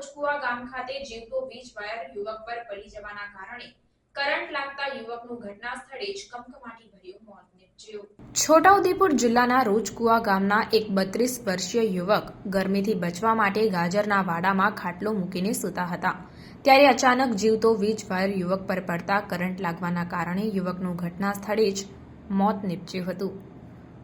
રોજકુવા ગામ ખાતે જીવતો વીજ વાયર યુવક પર પડી જવાના કારણે છોટાઉદેપુર જિલ્લાના રોજકુવા ગામના એક બત્રીસ વર્ષીય યુવક ગરમીથી બચવા માટે ગાજરના વાડામાં ખાટલો મૂકીને સૂતા હતા. ત્યારે અચાનક જીવતો વીજ વાયર યુવક પર પડતા કરંટ લાગવાના કારણે યુવકનું ઘટના સ્થળે જ મોત નીપજ્યું હતું.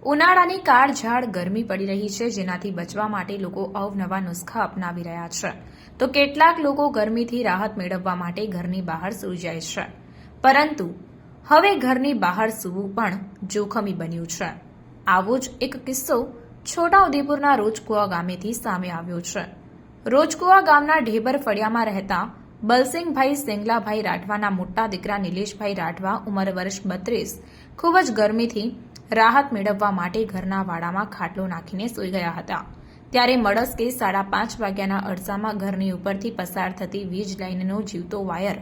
ઉનાળાની કાળઝાળ ગરમી પડી રહી છે, જેનાથી બચવા માટે લોકો અવનવા નુસ્ખા અપનાવી રહ્યા છે. તો કેટલાક લોકો ગરમીથી રાહત મેળવવા માટે ઘરની બહાર સૂઈ જાય છે. પરંતુ હવે ઘરની બહાર સૂવું પણ જોખમી બન્યું છે. આવો જ એક કિસ્સો છોટાઉદેપુરના રોજકુવા ગામેથી સામે આવ્યો છે. રોજકુવા ગામના ઢેબર ફળિયામાં રહેતા બલસિંગભાઈ સેંગલાભાઈ રાઠવાના મોટા દીકરા નિલેશભાઈ રાઠવા ઉંમર વર્ષ બત્રીસ, ખૂબ જ ગરમીથી રાહત મેળવવા માટે ઘરના વાડામાં ખાટલો નાખીને સૂઈ ગયા હતા. ત્યારે મળસ્કે સાડા પાંચ વાગ્યાના અરસામાં ઘરની ઉપરથી પસાર થતી વીજ લાઇનનો જીવતો વાયર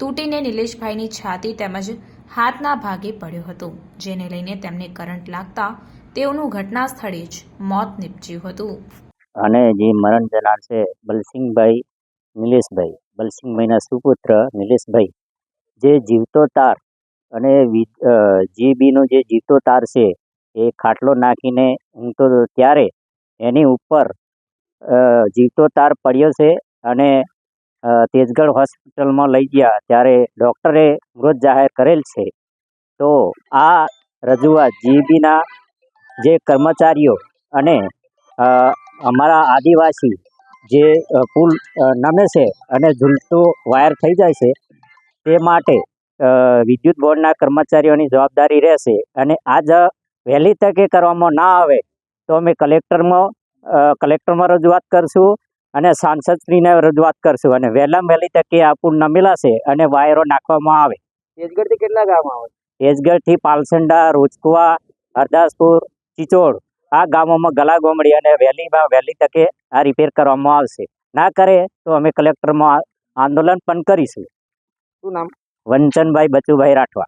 તૂટીને નિલેશભાઈની છાતી તેમજ હાથના ભાગે પડ્યો હતો, જેને લઈને તેમને કરંટ લાગતા તેઓનું ઘટના સ્થળે જ મોત નીપજ્યું હતું. અને જે મરણ જનાર છે બલસિંગભાઈ નિલેશભાઈ, બલસિંહભાઈના સુપુત્ર નિલેશભાઈ, જે જીવતો તાર અને જીબીનો જે જીવતો તાર છે, એ ખાટલો નાખીને ઊંઘતો હતો ત્યારે એની ઉપર જીતો તાર પડ્યો છે અને તેજગઢ હોસ્પિટલમાં લઈ ગયા ત્યારે ડૉક્ટરે મૃત જાહેર કરેલ છે. તો આ રજૂઆત જીબીના જે કર્મચારીઓ અને અમારા આદિવાસી જે પુલ નમે છે અને ઝૂલતો વાયર થઈ જાય છે, તે માટે વિદ્યુત બોર્ડના કર્મચારીઓની જવાબદારી રહેશે અને આ જ વહેલી તકે કરવામાં ના આવે તો અમે કલેક્ટરમાં કલેક્ટરમાં રજૂઆત કરશું અને સાંસદશ્રીને રજૂઆત કરશું અને વહેલામાં વહેલી તકે આ પુલ નમેલા છે અને વાયરો નાખવામાં આવે. તેજગઢથી કેટલા ગામ આવે એજગઢથી પાલસંડા રોજકુવા હરદાસપુર ચિચોડ આ ગામોમાં ગલા ગોમડી અને વહેલીમાં વહેલી તકે આ રિપેર કરવામાં આવશે. ના કરે તો અમે કલેક્ટરમાં આંદોલન પણ કરીશું. શું નામ? વંચનભાઈ બચુભાઈ રાઠવા.